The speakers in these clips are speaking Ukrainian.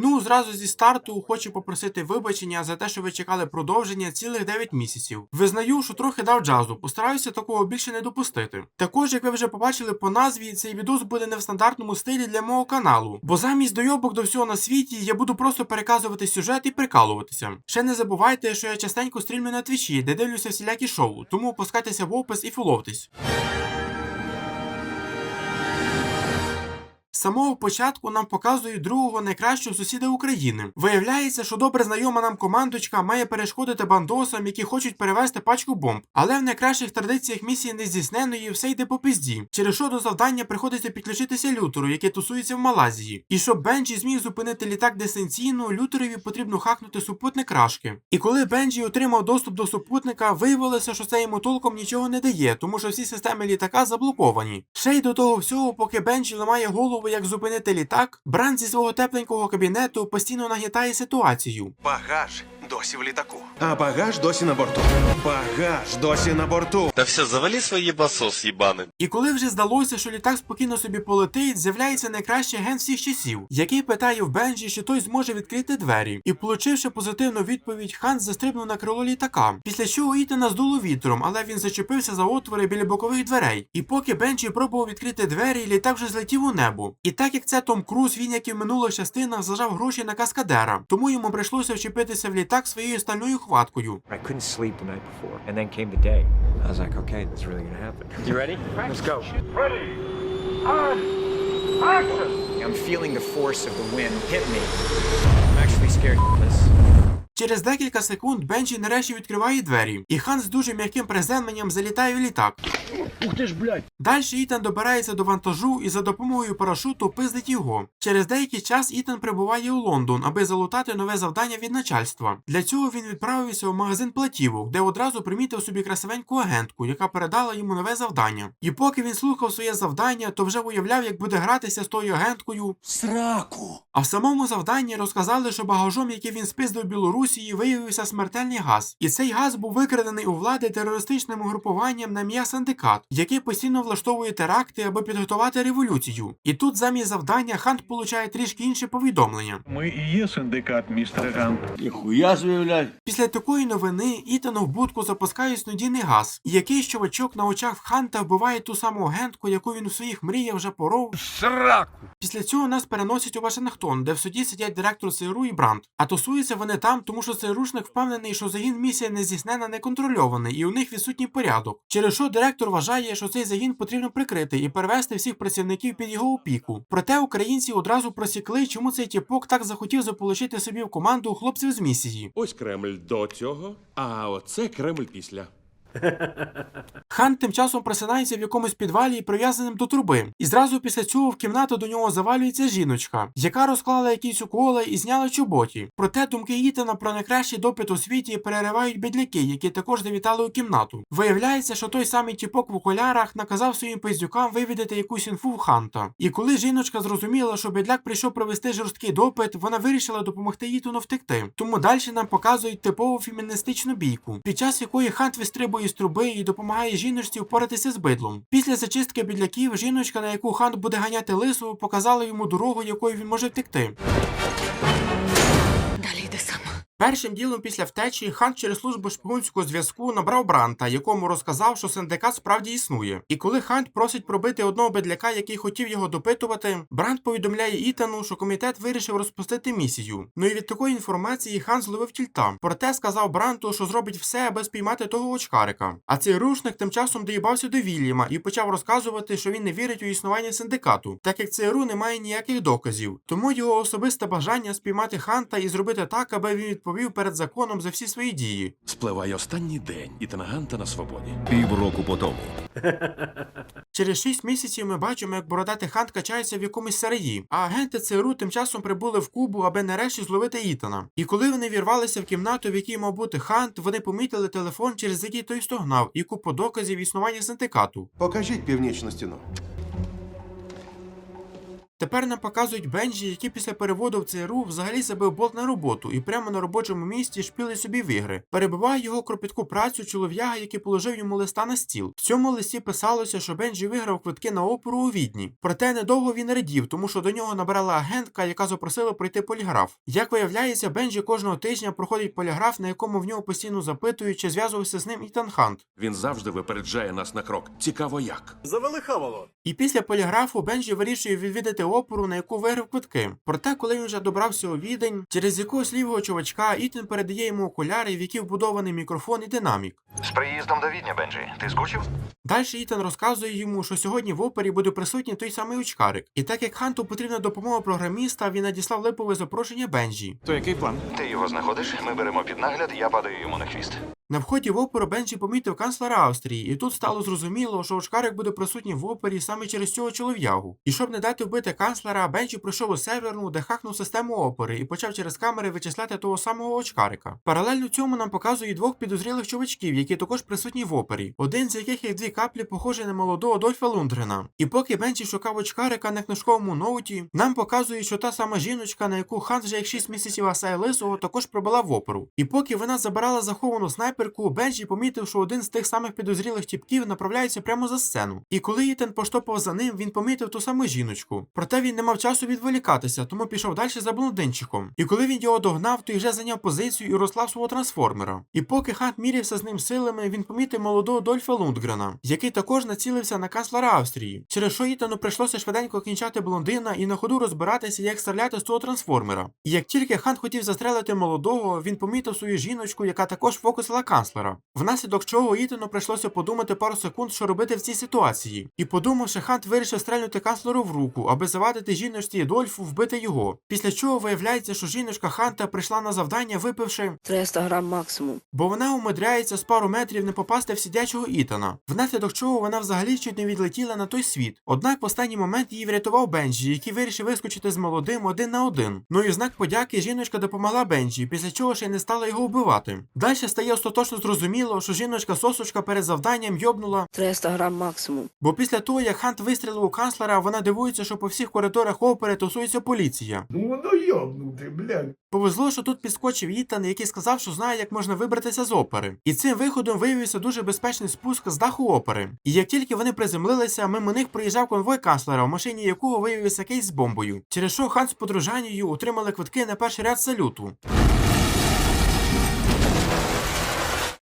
Ну, зразу зі старту хочу попросити вибачення за те, що ви чекали продовження цілих 9 місяців. Визнаю, що трохи дав джазу, постараюся такого більше не допустити. Також, як ви вже побачили по назві, цей відос буде не в стандартному стилі для мого каналу, бо замість дойобок до всього на світі я буду просто переказувати сюжет і прикалуватися. Ще не забувайте, що я частенько стрімлю на твічі, де дивлюся всілякі шоу, тому опускайтеся в опис і фоловтесь. Самого початку нам показують другого найкращого сусіда України. Виявляється, що добре знайома нам командочка має перешкодити бандосам, які хочуть перевезти пачку бомб. Але в найкращих традиціях місії нездійсненої все йде по пизді, через що до завдання приходиться підключитися лютеру, який тусується в Малайзії. І щоб Бенджі зміг зупинити літак дистанційно, лютерові потрібно хакнути супутник рашки. І коли Бенджі отримав доступ до супутника, виявилося, що це йому толком нічого не дає, тому що всі системи літака заблоковані. Ще й до того всього, поки Бенджі ламає голову, як зупинити літак, Бранд зі свого тепленького кабінету постійно нагнітає ситуацію. Багаж досі в літаку. А багаж досі на борту. Багаж досі на борту. Да все, завали свой ебасос ебаный. І коли вже здалося, що літак спокійно собі полетить, з'являється найкращий агент всіх часів, який питає в Бенджі, чи той зможе відкрити двері. І, получивши позитивну відповідь, Ханс застрибнув на крило літака. Після чого Ітана здуло вітром, але він зачепився за отвори біля бокових дверей. І поки Бенджі пробував відкрити двері, літак вже злетів у небо. І так як це Том Круз, він, як і в минулих частинах, зажав гроші на каскадера, тому йому прийшлося вчепитися в літак своєю стальною хваткою. I couldn't sleep the night before, and then came the day. I was like, okay, this is really gonna happen. You ready? Let's go. I'm feeling the force of the wind hit me. I'm actually scared shitless. Через декілька секунд Бенджі нарешті відкриває двері, і Хан з дуже м'яким приземленням залітає в літак. Ух ти ж, блядь! Далі Ітан добирається до вантажу і за допомогою парашуту пиздить його. Через деякий час Ітан прибуває у Лондон, аби залутати нове завдання від начальства. Для цього він відправився в магазин платівок, де одразу примітив собі красивеньку агентку, яка передала йому нове завдання. І поки він слухав своє завдання, то вже уявляв, як буде гратися з тою агенткою. Сраку. А в самому завданні розказали, що багажом, який він спиздив в Білорусії, виявився смертельний газ. І цей газ був викрадений у влади терористичним угрупуванням на ім'я Синдикат, який постійно влаштовує теракти, аби підготувати революцію. І тут замість завдання Хант получає трішки інше повідомлення. Ми і є синдикат, містер Гант. Ніхуя блядь. Після такої новини Ітану в будку запускають снодійний газ, і якийсь чувачок на очах в Ханта вбиває ту саму агентку, яку він у своїх мріях вже поров. Сраку. Після цього нас переносять у Вашингтон, де в суді сидять директор ЦРУ і Бранд. А тусуються вони там, тому що рушник впевнений, що загін місія не здійснена неконтрольований і у них відсутній порядок. Через що директор вважає, що цей загін потрібно прикрити і перевести всіх працівників під його опіку. Проте українці одразу просікли, чому цей тіпок так захотів заполучити собі в команду хлопців з місії. Ось Кремль до цього, а оце Кремль після. Хан тим часом просинається в якомусь підвалі, прив'язаним до труби, і зразу після цього в кімнату до нього завалюється жіночка, яка розклала якісь уколи і зняла чоботі. Проте думки Ітана про найкращий допит у світі переривають бідляки, які також завітали у кімнату. Виявляється, що той самий тіпок в окулярах наказав своїм пиздюкам вивідати якусь інфу в Ханта. І коли жіночка зрозуміла, що бідляк прийшов провести жорсткий допит, вона вирішила допомогти Ітану втекти. Тому далі нам показують типову феміністичну бійку, під час якої Хант вистрибує з труби і допомагає жіночці впоратися з бидлом. Після зачистки бідляків жіночка, на яку хан буде ганяти лису, показала йому дорогу, якою він може втекти. Першим ділом після втечі Хант через службу шпигунського зв'язку набрав Бранта, якому розказав, що синдикат справді існує. І коли Хант просить пробити одного бедляка, який хотів його допитувати, Брант повідомляє Ітану, що комітет вирішив розпустити місію. Ну і від такої інформації Хан зловив тільта. Проте сказав Бранту, що зробить все, аби спіймати того очкарика. А цей рушник тим часом доїбався до Вільяма і почав розказувати, що він не вірить у існування синдикату, так як ЦРУ не має ніяких доказів. Тому його особисте бажання спіймати Ханта і зробити так, аби він відповів перед законом за всі свої дії. Спливає останній день, і Танаганта на свободі. Півроку по тому. Через 6 місяців ми бачимо, як бородатий хант качається в якомусь сараї, а агенти ЦРУ тим часом прибули в Кубу, аби нарешті зловити Ітана. І коли вони вірвалися в кімнату, в якій мав бути хант, вони помітили телефон, через який той стогнав, і купу доказів існування синдикату. Покажіть північну стіну. Тепер нам показують Бенджі, який після переводу в ЦРУ взагалі забив болт на роботу і прямо на робочому місці шпілить собі в ігри. Перебиває його кропітку працю чолов'яга, який положив йому листа на стіл. В цьому листі писалося, що Бенджі виграв квитки на оперу у відні. Проте недовго він радів, тому що до нього набрала агентка, яка запросила пройти поліграф. Як виявляється, Бенджі кожного тижня проходить поліграф, на якому в нього постійно запитують, чи зв'язувався з ним Ітан Хант. Він завжди випереджає нас на крок. Цікаво як. І після поліграфу Бенджі вирішує відвідати оперу, на яку виграв квитки. Проте, коли він вже добрався у відень, через якогось лівого чувачка Ітан передає йому окуляри, в які вбудований мікрофон і динамік. З приїздом до Відня, Бенджі. Ти скучив? Далі Ітан розказує йому, що сьогодні в опері буде присутній той самий очкарик. І так як Ханту потрібна допомога програміста, він надіслав липове запрошення Бенджі. То який план? Ти його знаходиш, ми беремо під нагляд, я падаю йому на хвіст. На вході в оперу Бенджі помітив канцлера Австрії, і тут стало зрозуміло, що очкарик буде присутній в опері саме через цього чолов'ягу. І щоб не дати вбити канцлера, Бенджі прийшов у серверну, де хакнув систему опери і почав через камери вичисляти того самого очкарика. Паралельно цьому нам показують двох підозрілих чувачків, які також присутні в опері. Один з яких як дві каплі похожий на молодого Адольфа Лундгрена. І поки Бенджі шукав очкарика на книжковому ноуті, нам показують, що та сама жіночка, на яку Хан вже як 6 місяців асає лисого, також прибула в оперу. І поки вона забирала заховану снайперку, Бенджі помітив, що один з тих самих підозрілих тіпків направляється прямо за сцену. І коли Ітан поштопав за ним, він помітив ту саму жіночку. Проте він не мав часу відволікатися, тому пішов далі за блондинчиком. І коли він його догнав, той вже зайняв позицію і розклав свого трансформера. І поки Хант мірявся з ним силами, він помітив молодого Дольфа Лундгрена, який також націлився на канцлера Австрії, через що Ітану прийшлося швиденько кінчати блондина і на ходу розбиратися, як стріляти з того трансформера. І як тільки Хант хотів застрелити молодого, він помітив свою жіночку, яка також фокусила канцлера. Внаслідок чого Ітану прийшлося подумати пару секунд, що робити в цій ситуації. І подумавши, Хант вирішив стрельнути канцлеру в руку, аби завадити жіночці Дольфу вбити його. Після чого виявляється, що жіночка Ханта прийшла на завдання, випивши 300 грам максимум. бо вона умудряється з пару метрів не попасти в сидячого Ітана, внаслідок чого вона взагалі чуть не відлетіла на той світ. Однак в останній момент її врятував Бенджі, який вирішив вискочити з молодим один на один. Ну і в знак подяки жіночка допомогла Бенджі, після чого ще й не стала його вбивати. Далі стає остаточно зрозуміло, що жіночка сосочка перед завданням йобнула 300 грам максимум. Бо після того, як Хант вистрілив у канцлера, вона дивується, що по всіх коридорах опери тусується поліція. Ну воно йобнути, блядь. Повезло, що тут підскочив Ітан, який сказав, що знає, як можна вибратися з опери. І цим виходом виявився дуже безпечний спуск з даху опери. І як тільки вони приземлилися, мимо них проїжджав конвой канцлера, в машині якого виявився кейс з бомбою. Через що хан з подружанню отримали квитки на перший ряд салюту.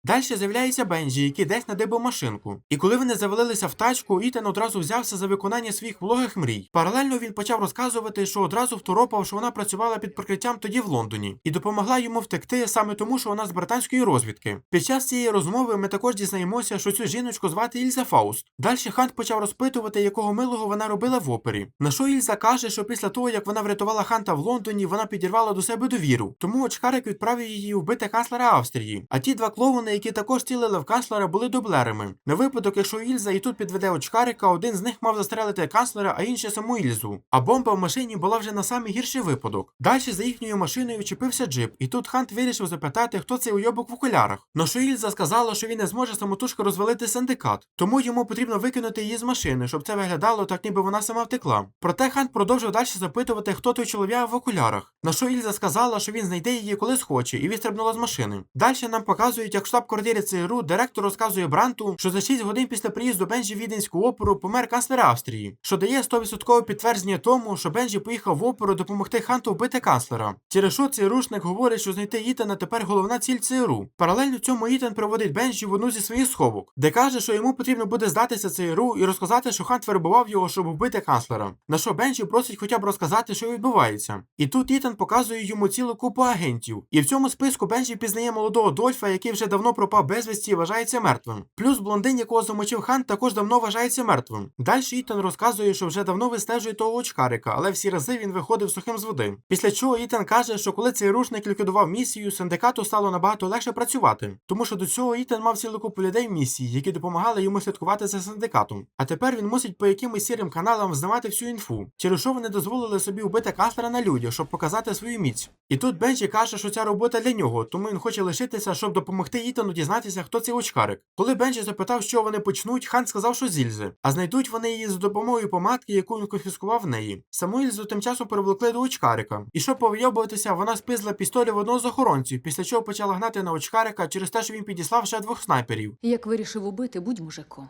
Далі з'являється Бенджі, який десь надибав машинку. І коли вони завалилися в тачку, Ітан одразу взявся за виконання своїх вологих мрій. Паралельно він почав розказувати, що одразу второпав, що вона працювала під прикриттям тоді в Лондоні, і допомогла йому втекти саме тому, що вона з британської розвідки. Під час цієї розмови ми також дізнаємося, що цю жіночку звати Ільза Фауст. Далі Хант почав розпитувати, якого милого вона робила в опері. На що Ільза каже, що після того, як вона врятувала Ханта в Лондоні, вона підірвала до себе довіру. Тому очкарик відправив її вбити канцлера Австрії. А ті два клоуни, які також цілили в канцлера, були дублерами. На випадок, якщо Ільза і тут підведе очкарика, один з них мав застрелити канцлера, а інший саму Ільзу. А бомба в машині була вже на самий гірший випадок. Далі за їхньою машиною вчепився джип, і тут Хант вирішив запитати, хто цей уйобок в окулярах. На що Ільза сказала, що він не зможе самотужки розвалити синдикат, тому йому потрібно викинути її з машини, щоб це виглядало так, ніби вона сама втекла. Проте Хант продовжив далі запитувати, хто той чолов'як в окулярах. На що Ільза сказала, що він знайде її коли схоче, і відстрибнула з машини. Далі нам показують, як в штаб-квартирі ЦРУ директор розказує Бранту, що за 6 годин після приїзду Бенджі в Віденську оперу помер канцлер Австрії, що дає 100% підтвердження тому, що Бенджі поїхав в оперу допомогти Ханту вбити канцлера. Через що цей рушник говорить, що знайти Ітана тепер головна ціль ЦРУ. Паралельно цьому Ітан проводить Бенджі в одну зі своїх сховок, де каже, що йому потрібно буде здатися ЦРУ і розказати, що Хант вербував його, щоб вбити канцлера. На що Бенджі просить хоча б розказати, що відбувається. І тут Ітан показує йому цілу купу агентів. І в цьому списку Бенджі пізнає молодого Дольфа, який вже давно пропав безвісті і вважається мертвим. Плюс блондин, якого замочив хан, також давно вважається мертвим. Далі Ітан розказує, що вже давно вистежує того очкарика, але всі рази він виходив сухим з води. Після чого Ітан каже, що коли цей рушник ліквідував місію, синдикату стало набагато легше працювати, тому що до цього Ітан мав цілу купу людей місії, які допомагали йому слідкувати за синдикатом. А тепер він мусить по якимось сірим каналам взнавати всю інфу, через що вони дозволили собі вбити канцлера на людях, щоб показати свою міць. І тут Бенджі каже, що ця робота для нього, тому він хоче лишитися, щоб допомогти Ітану Ітану дізнатися, хто цей очкарик. Коли Бенджі запитав, що вони почнуть, Хан сказав, що Зільзи, а знайдуть вони її за допомогою помадки, яку він конфіскував в неї. Саму Ільзу тим часом привлекли до очкарика. І щоб повийобуватися, вона спизла пістолі в одного з охоронців, після чого почала гнати на очкарика через те, що він підіслав ще двох снайперів. Як вирішив убити, будь мужиком.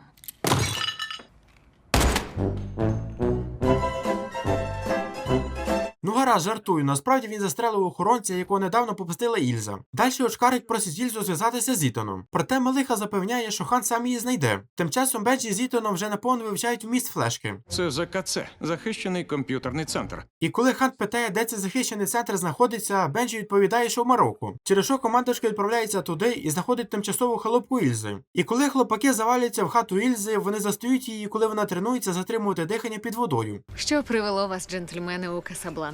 Ну гаразд, жартую. Насправді він застрелив охоронця, якого недавно попустила Ільза. Далі очкарик просить Ільзу зв'язатися з Ітаном. Проте Мелиха запевняє, що хан сам її знайде. Тим часом Бенджі з Ітаном вже наповно вивчають вміст флешки. Це ЗКЦ, захищений комп'ютерний центр. І коли хан питає, де цей захищений центр знаходиться, Бенджі відповідає, що в Марокко. Через що командирка відправляється туди і знаходить тимчасову халупку Ільзи. І коли хлопаки заваляться в хату Ільзи, вони застають її, коли вона тренується затримувати дихання під водою. Що привело вас, джентльмени, у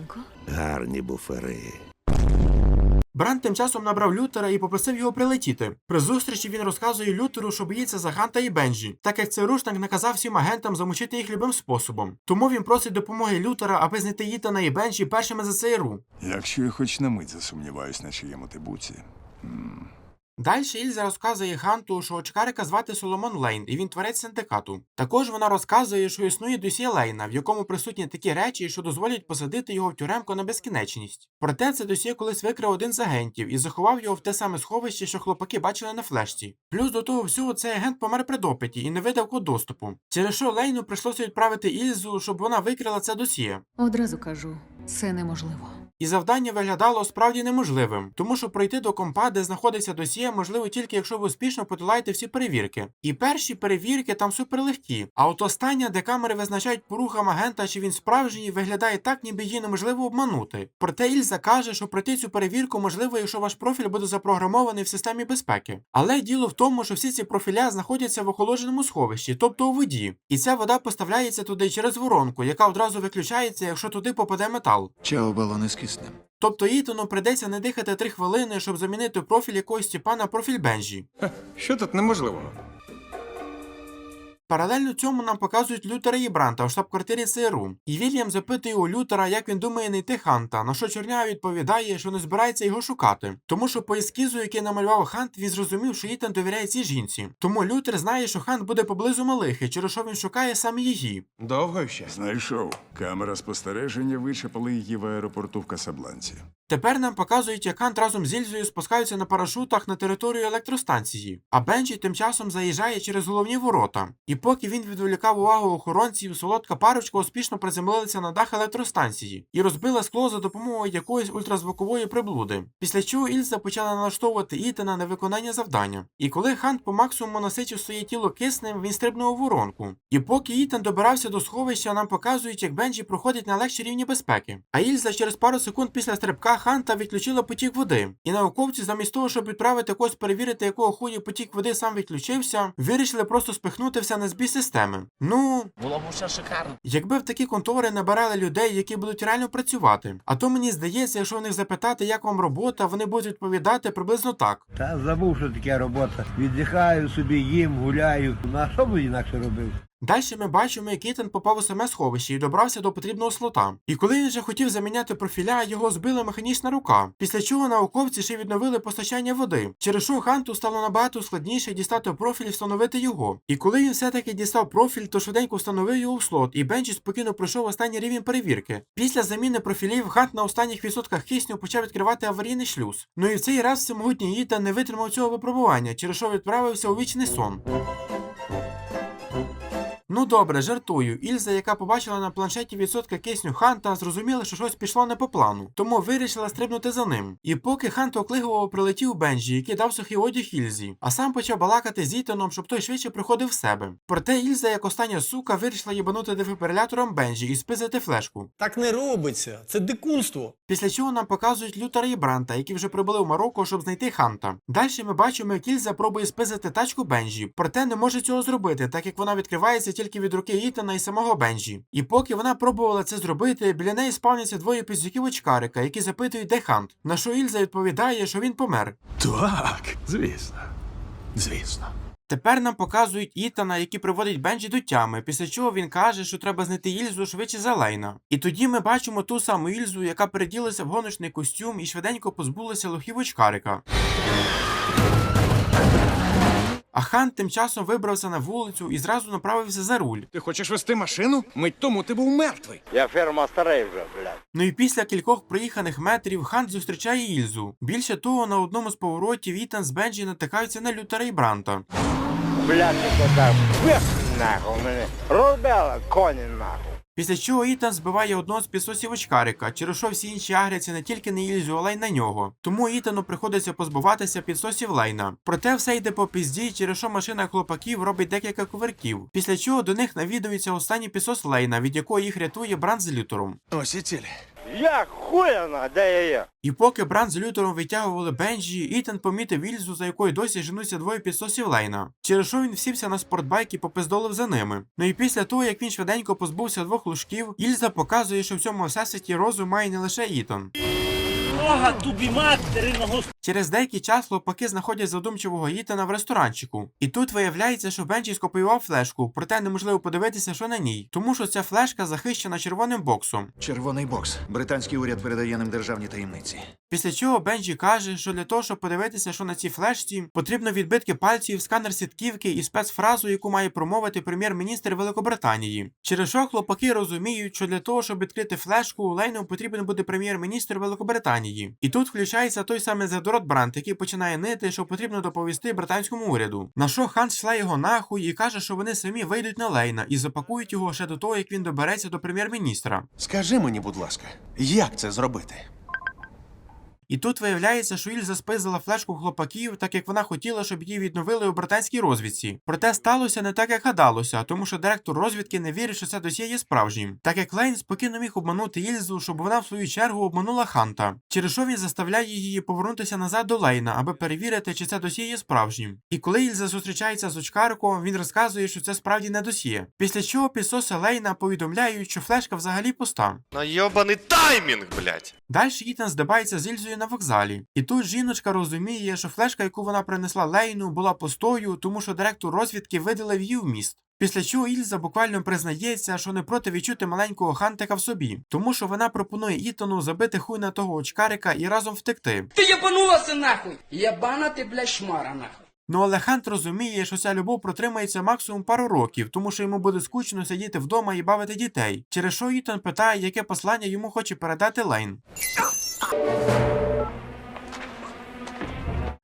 Касабланку? Гарні буфери. Бранд тим часом набрав Лютера і попросив його прилетіти. При зустрічі він розказує Лютеру, що боїться за Ханта і Бенджі, так як цей рушник наказав всім агентам замучити їх любим способом. Тому він просить допомоги Лютера, аби знайти Ітана і Бенджі першими за ЦРУ. Якщо я хоч на мить засумніваюсь на чиєму ти буці. Далі Ільза розказує Ханту, що очкарика звати Соломон Лейн, і він творець синдикату. Також вона розказує, що існує досі Лейна, в якому присутні такі речі, що дозволять посадити його в тюремку на безкінечність. Проте це досі колись викрив один з агентів і заховав його в те саме сховище, що хлопаки бачили на флешці. Плюс до того всього цей агент помер при допиті і не видав код доступу. Через що Лейну прийшлося відправити Ільзу, щоб вона викрила це досьє. Одразу кажу, це неможливо. І завдання виглядало справді неможливим, тому що пройти до компа, де знаходиться досьє, можливо тільки якщо ви успішно подолаєте всі перевірки. І перші перевірки там суперлегкі, а от остання, де камери визначають по рухам агента, чи він справжній, виглядає так, ніби її неможливо обманути. Проте Ільза каже, що пройти цю перевірку можливо, якщо ваш профіль буде запрограмований в системі безпеки. Але діло в тому, що всі ці профіля знаходяться в охолодженому сховищі, тобто у воді. І ця вода поставляється туди через воронку, яка одразу виключається, якщо туди попаде метал. Чао, балони з киснем. Тобто Ітону придеться не дихати три хвилини, щоб замінити профіль якогось тіпа на профіль Бенжі. Що тут неможливого? Паралельно цьому нам показують Лютера і Бранта у штаб-квартирі ЦРУ. І Вільям запитує у Лютера, як він думає знайти Ханта, на що Чорнява відповідає, що не збирається його шукати. Тому що по ескізу, який намалював Хант, він зрозумів, що Ітан довіряє цій жінці. Тому Лютер знає, що Хант буде поблизу Малихи, через що він шукає саме її. Довго ще. Знайшов. Камера спостереження вичепили її в аеропорту в Касабланці. Тепер нам показують, як Хант разом з Ільзою спускаються на парашутах на територію електростанції, а Бенджі тим часом заїжджає через головні ворота. І поки він відволікав увагу охоронців, солодка парочка успішно приземлилася на дах електростанції і розбила скло за допомогою якоїсь ультразвукової приблуди. Після чого Ільза почала налаштовувати Ітана на виконання завдання. І коли Хант по максимуму насичив своє тіло киснем, він стрибнув у воронку. І поки Ітан добирався до сховища, нам показують, як Бенджі проходить на легші рівні безпеки. А Ільза через пару секунд після стрибка Ханта відключила потік води. І науковці, замість того, щоб відправити когось перевірити, якого хуя потік води сам відключився, вирішили просто спихнути все на збій системи. Ну Було б все шикарно. Якби в такі контори набирали людей, які будуть реально працювати. А то мені здається, якщо в них запитати, як вам робота, вони будуть відповідати приблизно так. Та забув, що таке робота. Віддихаю собі, їм, гуляю. Ну а що б інакше робив? Далі ми бачимо, як Ітан попав у саме сховище і добрався до потрібного слота. І коли він вже хотів заміняти профіля, його збила механічна рука, після чого науковці ще відновили постачання води. Через що Ханту стало набагато складніше дістати профіль і встановити його. І коли він все-таки дістав профіль, то швиденько встановив його в слот, і Бенджі спокійно пройшов останній рівень перевірки. Після заміни профілів Хант на останніх відсотках кисню почав відкривати аварійний шлюз. Ну і в цей раз всемогутній Ітан не витримав цього випробування, через що відправився у вічний сон. Ну добре, жартую. Ільза, яка побачила на планшеті відсотка кисню Ханта, зрозуміла, що щось пішло не по плану, тому вирішила стрибнути за ним. І поки Хант оклигував, прилетів Бенджі, який дав сухий одяг Ільзі, а сам почав балакати з Ітаном, щоб той швидше приходив в себе. Проте Ільза, як остання сука, вирішила їбанути дефібрилятором Бенджі і спизити флешку. Так не робиться. Це дикунство. Після чого нам показують Лютера і Бранта, які вже прибули в Марокко, щоб знайти Ханта. Далі ми бачимо, як Ільза пробує спизити тачку Бенджі, проте не може цього зробити, так як вона відкривається тільки від руки Ітана і самого Бенджі. І поки вона пробувала це зробити, біля неї спавняться двоє піздюків очкарика, які запитують, де Хант. На що Ільза відповідає, що він помер. Так, звісно. Звісно. Тепер нам показують Ітана, який приводить Бенджі до тями, після чого він каже, що треба знайти Ільзу швидше за Лейна. І тоді ми бачимо ту саму Ільзу, яка переділася в гоночний костюм і швиденько позбулася лохів очкарика. А хан тим часом вибрався на вулицю і зразу направився за руль. Ти хочеш вести машину? Мить тому ти був мертвий. Я ферма старий вже, блядь. Ну і після кількох проїханих метрів хан зустрічає Ільзу. Більше того, на одному з поворотів Ітан з Бенджі натикаються на Лютера і Бранта. Блядь, ти так. Вих, нахуй мене. Розбила коні, нахуй. Після чого Ітан збиває одного з пісосів очкарика, через що всі інші агряться не тільки на Ільзу, але й на нього. Тому Ітану приходиться позбуватися підсосів Лейна. Проте все йде по пізді, через що машина хлопаків робить декілька кувирків. Після чого до них навідується останній пісос Лейна, від якого їх рятує Бранд з Лютером. Ось і ціль. Я хуяна, де я є? І поки Бран з Лютером витягували Бенджі, Ітан помітив Ільзу, за якою досі женуться двоє підсосів Лейна. Через що він всівся на спортбайк і попиздолив за ними. Ну і після того, як він швиденько позбувся двох лужків, Ільза показує, що в цьому всесвіті розум має не лише Ітан. Через деякий час хлопаки знаходять задумчивого Ітана в ресторанчику. І тут виявляється, що Бенджі скопіював флешку, проте неможливо подивитися, що на ній, тому що ця флешка захищена червоним боксом. Червоний бокс. Британський уряд передає нам державні таємниці. Після чого Бенджі каже, що для того, щоб подивитися, що на цій флешці, потрібно відбитки пальців, сканер сітківки і спецфразу, яку має промовити прем'єр-міністр Великобританії. Через що хлопаки розуміють, що для того, щоб відкрити флешку, Лейну потрібен буде прем'єр-міністр Великобританії. І тут включається той самий Задорот Брант, який починає нити, що потрібно доповісти британському уряду. На що хан шле його нахуй і каже, що вони самі вийдуть на Лейна і запакують його ще до того, як він добереться до прем'єр-міністра. Скажи мені, будь ласка, як це зробити? І тут виявляється, що Ільза спиздила флешку хлопаків, так як вона хотіла, щоб її відновили у британській розвідці. Проте сталося не так, як гадалося, тому що директор розвідки не вірить, що це досьє є справжнім. Так як Лейн спокійно міг обманути Ільзу, щоб вона в свою чергу обманула Ханта, через що він заставляє її повернутися назад до Лейна, аби перевірити, чи це досьє є справжнім. І коли Ільза зустрічається з очкариком, він розказує, що це справді не досьє. Після чого підсоси Лейна повідомляють, що флешка взагалі пуста. На йобаний таймінг, блядь. Далі Ітан здибається з Ільзою на вокзалі. І тут жіночка розуміє, що флешка, яку вона принесла Лейну, була пустою, тому що директор розвідки видалив її в міст. Після чого Ільза буквально признається, що не проти відчути маленького хантика в собі, тому що вона пропонує Ітану забити хуй на того очкарика і разом втекти. Ти єбанулася нахуй! Єбана ти, блядь, шмара нахуй. Ну але Хант розуміє, що ця любов протримається максимум пару років, тому що йому буде скучно сидіти вдома і бавити дітей. Через що Ітан питає, яке послання йому хоче передати Лейн.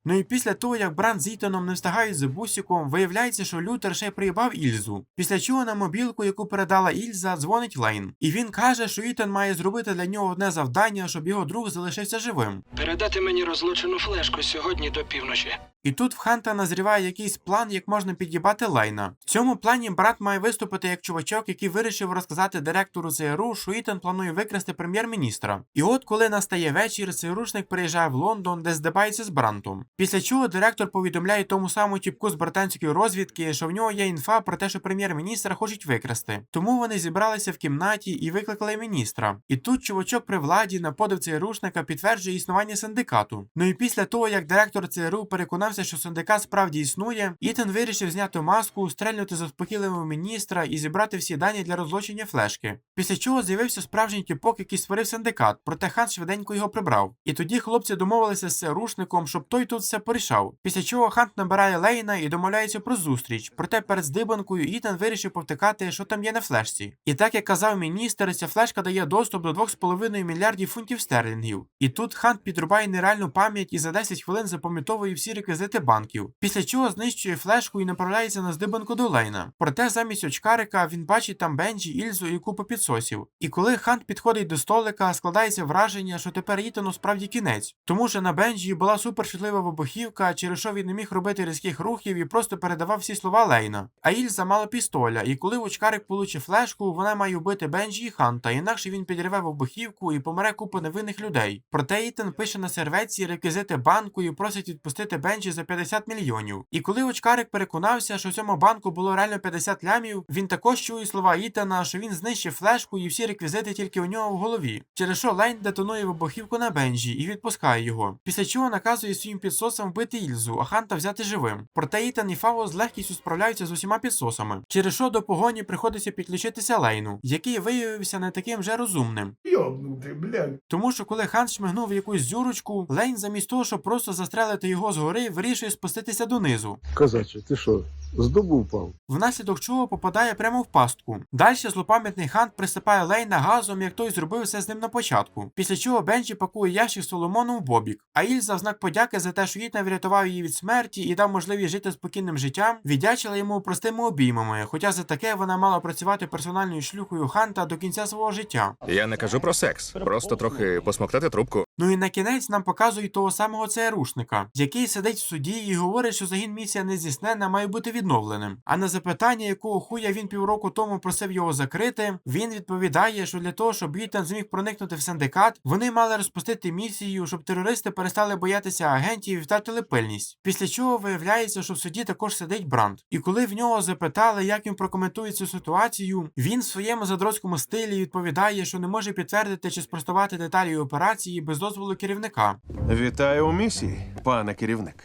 Ну і після того, як Бранд з Ітоном не встигають за бусіком, виявляється, що Лютер ще приїбав Ільзу. Після чого на мобілку, яку передала Ільза, дзвонить Лейн. І він каже, що Ітон має зробити для нього одне завдання, щоб його друг залишився живим. Передати мені розлучену флешку сьогодні до півночі. І тут в Ханта назріває якийсь план, як можна під'їбати Лайна. В цьому плані брат має виступити як чувачок, який вирішив розказати директору ЦРУ, що Ітан планує викрасти прем'єр-міністра. І от коли настає вечір, ЦРУшник приїжджає в Лондон, де здибається з Брантом. Після чого директор повідомляє тому самому тіпку з британської розвідки, що в нього є інфа про те, що прем'єр-міністра хочуть викрасти. Тому вони зібралися в кімнаті і викликали міністра. І тут чувачок при владі на подив ЦРУшника підтверджує існування синдикату. Ну і після того, як директор ЦРУ переконався, що синдикат справді існує, Ітан вирішив зняти маску, стрельнути заспокійливого міністра і зібрати всі дані для розлучення флешки. Після чого з'явився справжній тіпок, який створив синдикат, проте хан швиденько його прибрав. І тоді хлопці домовилися з ЦРУшником, щоб той тут все порішав. Після чого Хант набирає Лейна і домовляється про зустріч. Проте перед здибанкою Ітан вирішив повтикати, що там є на флешці. І так як казав міністр, ця флешка дає доступ до 2,5 мільярдів фунтів стерлінгів. І тут Хант підрубає нереальну пам'ять і за 10 хвилин запам'ятовує всі реквізити банків. Після чого знищує флешку і направляється на здибанку до Лейна. Проте замість очкарика він бачить там Бенджі, Ільзу і купу підсосів. І коли Хант підходить до столика, складається враження, що тепер Ітану справді кінець. Тому що на Бенджі була суперчутлива вибухівка, через що він не міг робити різких рухів і просто передавав всі слова Лейна. А Ільза мала пістоля, і коли очкарик получить флешку, вона має вбити Бенджі і Ханта, інакше він підірве вибухівку і помре купа невинних людей. Проте Ітан пише на серветці реквізити банку і просить відпустити Бенджі за 50 мільйонів. І коли очкарик переконався, що в цьому банку було реально 50 лямів, він також чує слова Ітана, що він знищив флешку і всі реквізити тільки у нього в голові. Через що Лейн детонує вибухівку на Бенджі і відпускає його. Після чого наказує своїм підсосам вбити Ільзу, а Ханта взяти живим. Проте Ітан і Фаво з легкістю справляються з усіма підсосами. Через що до погоні приходиться підключитися Лейну, який виявився не таким вже розумним. Йобнутий, блядь. Тому що коли хан шмигнув якусь зюрочку, Лейн замість того, щоб просто застрелити його згори, вирішує спуститися донизу. Козаче, ти що, з дубу впав? Внаслідок чого попадає прямо в пастку. Далі злопам'ятний хант присипає Лейна газом, як той зробив все з ним на початку. Після чого Бенджі пакує ящик з Соломоном в бобік. А Ільза в знак подяки за те, що Ітан врятував її від смерті і дав можливість жити спокійним життям, віддячила йому простими обіймами. Хоча за таке вона мала працювати персональною шлюхою ханта до кінця свого життя. Я не кажу про секс, просто трохи посмоктати трубку. Ну і на кінець нам показують того самого ЦРУшника, який сидить в суді і говорить, що загін місія нездійсненна має бути відновленим. А на запитання, якого хуя він півроку тому просив його закрити, він відповідає, що для того, щоб Ітан зміг проникнути в синдикат, вони мали розпустити місію, щоб терористи перестали боятися агентів і втратили пильність. Після чого виявляється, що в суді також сидить Бранд. І коли в нього запитали, як він прокоментує цю ситуацію, він в своєму задроцькому стилі відповідає, що не може підтвердити чи спростувати деталі операції без дозволу керівника. Вітаю у місії, пане керівник.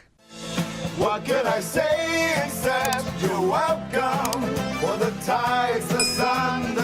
What can I say except you're welcome for the tides, the sun, the sky